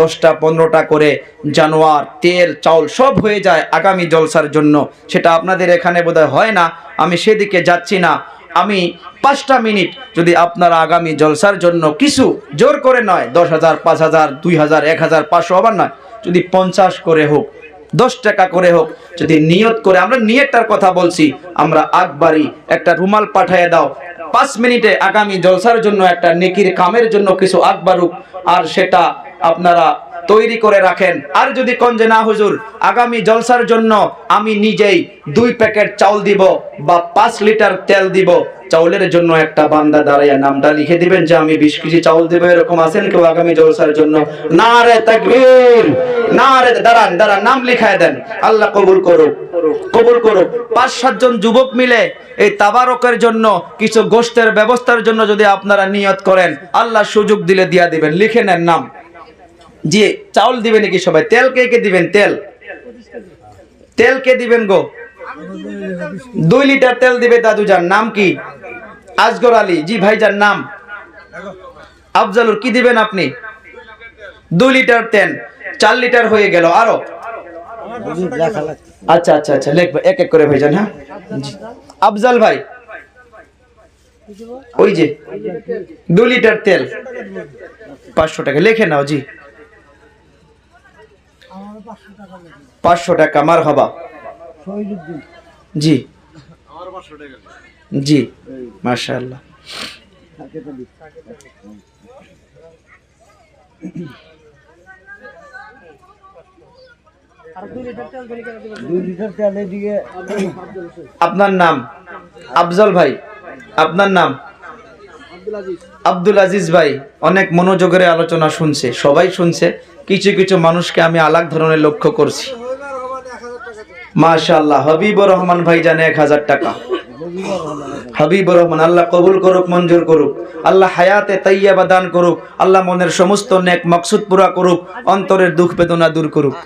দশটা, পনেরোটা করে জানোয়ার, তেল, চাউল সব হয়ে যায় আগামী জলসার জন্য। সেটা আপনাদের এখানে বোধহয় হয় না, আমি সেদিকে যাচ্ছি না। আমি পাঁচটা মিনিট যদি আপনারা আগামী জলসার জন্য কিছু জোর করে নয়, দশ হাজার, পাঁচ হাজার, দুই হাজার, এক হাজার, পাঁচশো আবার নয়, যদি পঞ্চাশ করে হোক, দশ টাকা করে হোক, যদি নিয়ত করে, আমরা নিয়তটার কথা বলছি, আমরা আকবারি একটা রুমাল পাঠিয়ে দাও। পাঁচ মিনিটে আগামী জলসার জন্য একটা নেকির কামের জন্য কিছু আকবারুক আর সেটা আপনারা তৈরি করে রাখেন। আর যদি কোন যে না, হুজুর, আগামী জলসার জন্য আমি নিজেই দুই প্যাকেট চাউল দিব বা পাঁচ লিটার তেল দিব। চাউলের জন্য একটা বান্দা দাঁড়াইয়া নামটা লিখে দিবেন যে, আমি বিশ কেজি চাউল দেবো। এরকম আছেন কেউ আগামী জলসার জন্য? না রে তাকবীর! না রে দাঁড়ান দাঁড়ান, নাম লিখায় দেন। আল্লাহ কবুল করুক। কবুল করুক। পাঁচ সাতজন যুবক মিলে এই তাবারকের জন্য, কিছু গোষ্ঠের ব্যবস্থার জন্য যদি আপনারা নিয়ত করেন, আল্লাহ সুযোগ দিলে দিয়া দিবেন। লিখে নেন নাম। জি, চাউল দিবেন নাকি সবাই? তেল কে কে দিবেন? তেল। তেল কে দিবেন গো? দুই লিটার তেল দিবে দাদুজান নাম কি? আজগর আলী। জি, ভাই যার নাম। আফজালুর, কি দিবেন আপনি? দুই লিটার তেল। চার লিটার হয়ে গেল। আরও। আচ্ছা আচ্ছা আচ্ছা লিখবে এক এক করে ভাইজান হ্যাঁ। আফজাল ভাই। ওই যে দু লিটার তেল। পাঁচশো টাকা। লিখে নাও, জি। পাঁচশো টাকা মার হবা। জি। জি দিকে আপনার নাম আফজল ভাই আপনার নাম? আব্দুল আজিজ? ভাই অনেক মনোযোগের আলোচনা শুনছে সবাই শুনছে। কিছু কিছু মানুষকে আমি আলাগ ধরনের লক্ষ্য করছি। মাশাআল্লাহ হাবিবুর রহমান ভাই জানে এক হাজার টাকা। হাবিবুর রহমান আল্লাহ কবুল করুক মঞ্জুর করুক। আল্লাহ হায়াতে তাইয়াবা দান করুক। আল্লাহ মনের সমস্ত নেক মকসুদ পুরা করুক। অন্তরের দুঃখ বেদনা দূর করুক।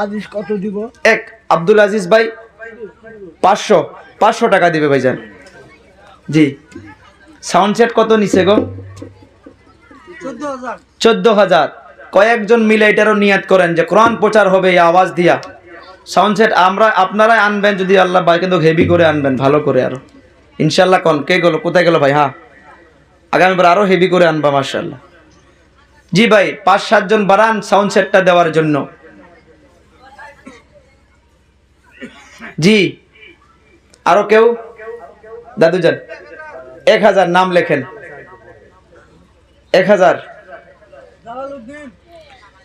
আজিজ কত দিব? এক আব্দুল আজিজ ভাই পাঁচশো পাঁচশো টাকা দিবে ভাইজান। জি। সাউন্ড সেট কত নিছে গো? চোদ্দ হাজার। কয়েকজন মিলে এটারও নিয়াত করেন যে কোরআন প্রচার হবে এই আওয়াজ দিয়া। সাউন্ড সেট আমরা আপনারাই আনবেন যদি আল্লাহ ভাই কিন্তু হেভি করে আনবেন ভালো করে আরও। ইনশাল্লাহ কন কে গেলো কোথায় গেল ভাই? হ্যাঁ। আগামীবার আরও হেভি করে আনবা মার্শাল্লাহ জি ভাই পাঁচ সাতজন বাড়ান সাউন্ড সেটটা দেওয়ার জন্য। জি। আরও কেউ? দাদুজান এক হাজার নাম লেখেন। এক হাজার।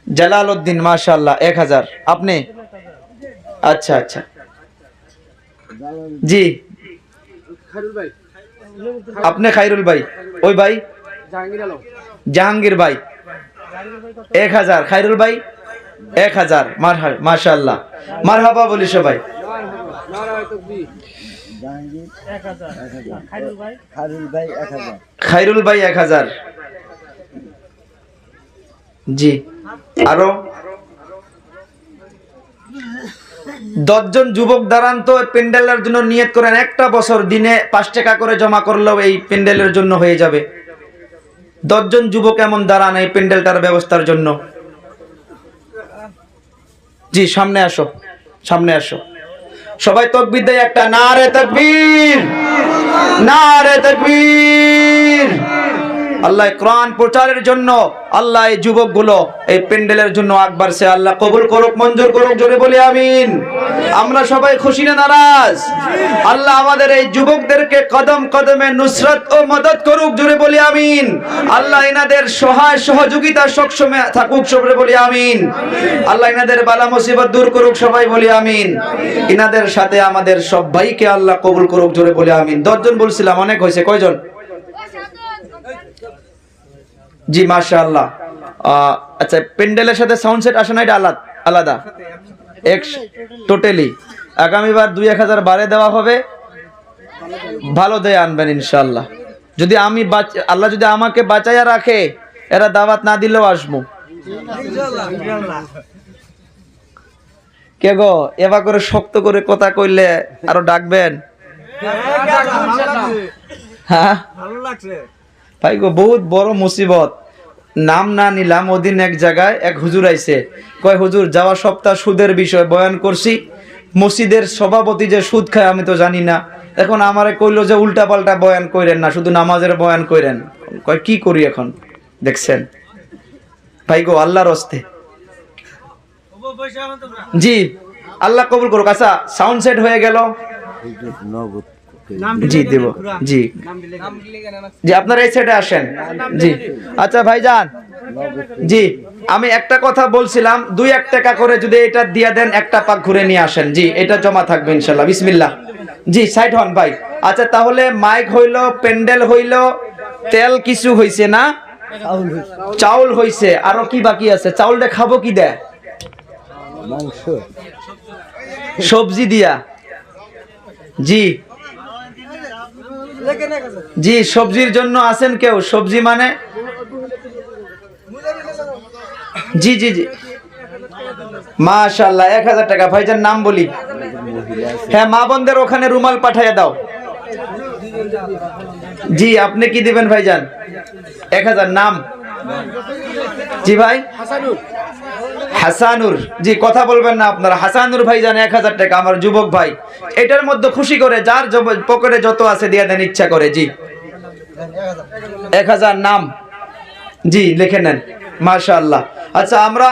জালাল উদ্দিন মাশাল্লাহ এক হাজার। আপনি? আচ্ছা আচ্ছা। জি। আপনি খাইরুল ভাই। ওই ভাই? জাহাঙ্গীর ভাই। এক হাজার। খাইরুল ভাই? এক হাজার। মাশাল্লাহ মারহাবা বলি সবাই জাহাঙ্গীর খারুল ভাই? এক হাজার। খাইরুল ভাই এক হাজার। জি। আরও? দশজন যুবক দাঁড়ান তো প্যান্ডেলের জন্য নিয়ত করেন একটা বছর দিনে পাঁচ টাকা করে জমা করলেও এই প্যান্ডেলের জন্য হয়ে যাবে। দশজন যুবক এমন দাঁড়ান এই প্যান্ডেলটার ব্যবস্থার জন্য। জি সামনে আসো সামনে আসো। সবাই তকবির দেয় একটা না রে তকবীর না রে তকবীর। আল্লাহ কোরআন প্রচারের জন্য, আল্লাহ এই যুবকগুলো এই প্যান্ডেলের জন্য আকবার সে আল্লাহ কবুল করুক, মঞ্জুর করুক, জোরে বলি আমিন। আমরা সবাই খুশি না নারাজ? আল্লাহ আমাদের এই যুবকদেরকে কদম কদমে নুসরত ও মদত করুক, জোরে বলি আমিন। আল্লাহ এনাদের সহায় সহযোগিতা সবসময় থাকুক সবরে বলি আমিন। আল্লাহ এনাদের বালা মুসিবত দূর করুক, সবাই বলি আমিন। এনাদের সাথে আমাদের সব ভাইকে আল্লাহ কবুল করুক, জোরে বলি আমিন। দশজন বলছিলাম, অনেক হয়েছে, কয়জন? জি মাশাআল্লাহ। আহ, আচ্ছা প্যান্ডেলের সাথে সাউন্ড সেট আসে না এটা আলাদা আলাদা? এক টোটালি আগামীবার দুই এক হাজার বারে দেওয়া হবে। ভালো দিয়ে আনবেন ইনশাল্লাহ যদি আমি আল্লাহ যদি আমাকে বাঁচাইয়া রাখে এরা দাওয়াত না দিলেও আসব। কে গো এবার করে শক্ত করে কথা কইলে আরও ডাকবেন? হ্যাঁ ভাই গো, বহুত বড় মুসিবত। নাম না নিলাম, ওদিন এক জায়গায় এক হুজুর আইছে। কয়, হুজুর, যাওয়া সপ্তাহ সুদের বিষয়ে বয়ান করছি। মসজিদের সভাপতি যে সুদ খায়, আমি তো জানি না। এখন আমারে কইলো যে উল্টা পাল্টা বয়ান কইরেন না, শুধু নামাজের বয়ান কইরেন। কয়, কি করি এখন? দেখছেন। ভাই গো, আল্লাহর হস্তে। জি, আল্লাহ কবুল করুক। আচ্ছা সাউন্ড সেট হয়ে গেল। জি দেব। জি। জি আপনারা এই সাইডে আসেন। জি। আচ্ছা ভাইজান। জি আমি একটা কথা বলছিলাম দুই এক টাকা করে যদি এটা দিয়ে দেন একটা পাক ঘুরে নিয়ে আসেন। জি এটা জমা থাকবে ইনশাল্লাহ। বিসমিল্লাহ। জি সাইড হন ভাই। আচ্ছা তাহলে মাইক হইল প্যান্ডেল হইল তেল কিছু হইছে না? চাউল হইছে, চাউল আরও কি বাকি আছে? চাউলটা খাব কি দেয় সবজি দিয়া। জি। জি সবজির জন্য আছেন কেউ? সবজি মানে? জি জি জি। মাশাল্লাহ এক হাজার টাকা। ভাইজান নাম বলি। হ্যাঁ মা বোনদের ওখানে রুমাল পাঠাইয়া দাও। জি আপনি কি দিবেন ভাইজান? এক হাজার নাম। জি ভাই। হাসানুর, জি, কথা বলবেন না আপনারা। হাসানুর ভাই জানে এক হাজার টাকা, আমার যুবক ভাই। এটার মধ্যে খুশি করে, যার পকেটে যত আছে দিয়ে দেন, ইচ্ছা করে, জি। এক হাজার নাম। জি, লিখে নেন মাশা আচ্ছা আমরা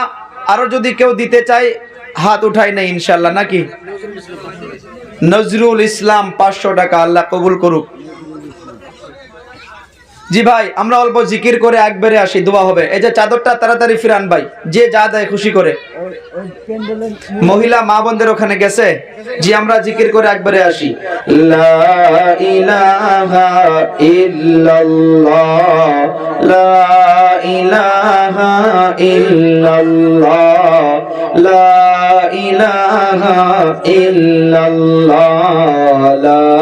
আরও যদি কেউ দিতে চাই হাত উঠাই নাই ইনশাল্লাহ নাকি? নজরুল ইসলাম পাঁচশো টাকা, আল্লাহ কবুল করুক। জি ভাই, আমরা অল্প জিকির করে একবারে আসি, দোয়া হবে। এই যে চাদরটা তাড়াতাড়ি ফিরান ভাই, যে যা দেয় খুশি করে। মহিলা, মা বোনদের ওখানে গেছে? জি, আমরা জিকির করে একবারে আসি। লা ইলাহা ইল্লাল্লাহ, লা লা লা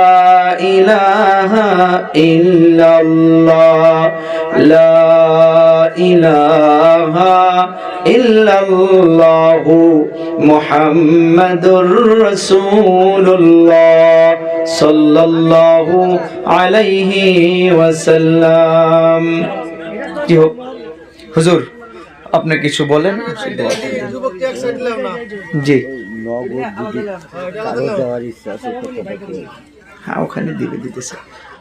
ইলাহা ইল্লাল্লাহ, লা ইলাহা ইল্লাল্লাহ মুহাম্মাদুর রাসূলুল্লাহ সাল্লাল্লাহু আলাইহি ওয়াসাল্লাম। কি হোক, হুজুর, আপনি কিছু বলেন? জি। ওখানে দিবে দিতেছে